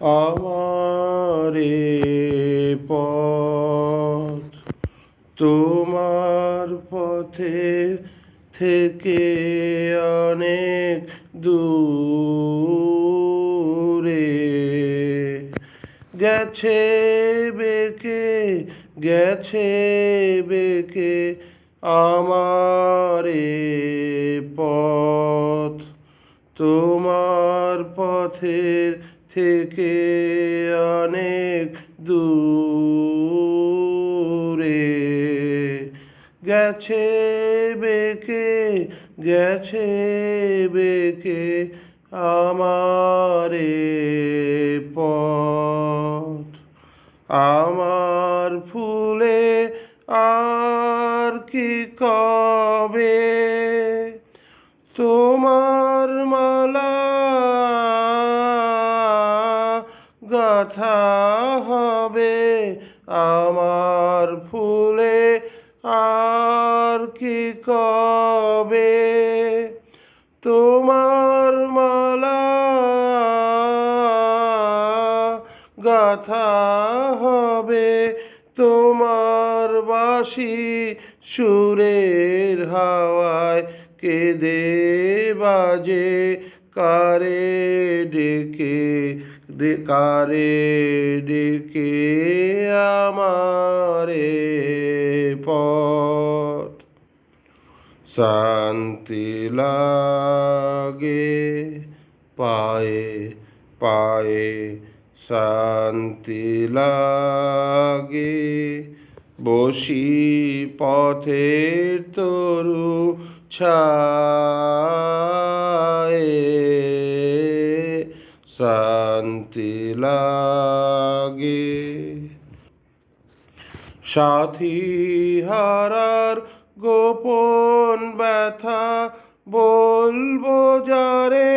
আমারে পথ, তোমার পথে থেকে অনেক দূরে গেছে বেকে গেছে বেকে আমারে পথ, তোমার পথের থেকে অনেক দূরে গেছে বেকে গেছে বেকে আমারে পথ। আমার ফুলে আর কি কবে গাথা হবে, আমার ফুলে আর কি কবে? তোমার মালা গাথা হবে, তোমার বাসি সুরের হাওয়ায় কেঁদে বাজে, কারে ডেকে কারে ডেকে আমারে পথ। শান্তি লাগে পায়ে পায়ে শান্তি লাগে। বসি পথের তরু ছায়ে লাগে। সাথী হারার গোপন ব্যথা বলব যারে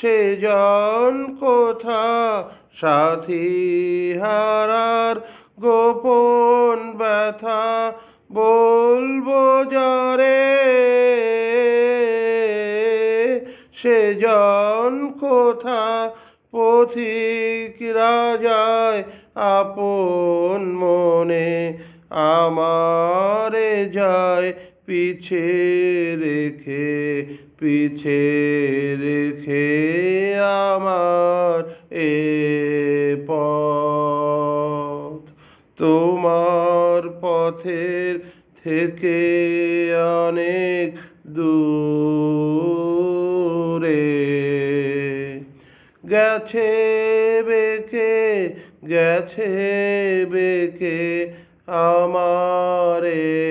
সে জন কোথা? সাথী হারার গোপন ব্যথা জন কোথা পথিক রাজায় আপন মনে আমারে যায় পিছে রেখে পিছে রেখে আমার এ পথ। তোমার পথের থেকে অনেক দূরে গেছে বেকে গেছে বেকে আমারে।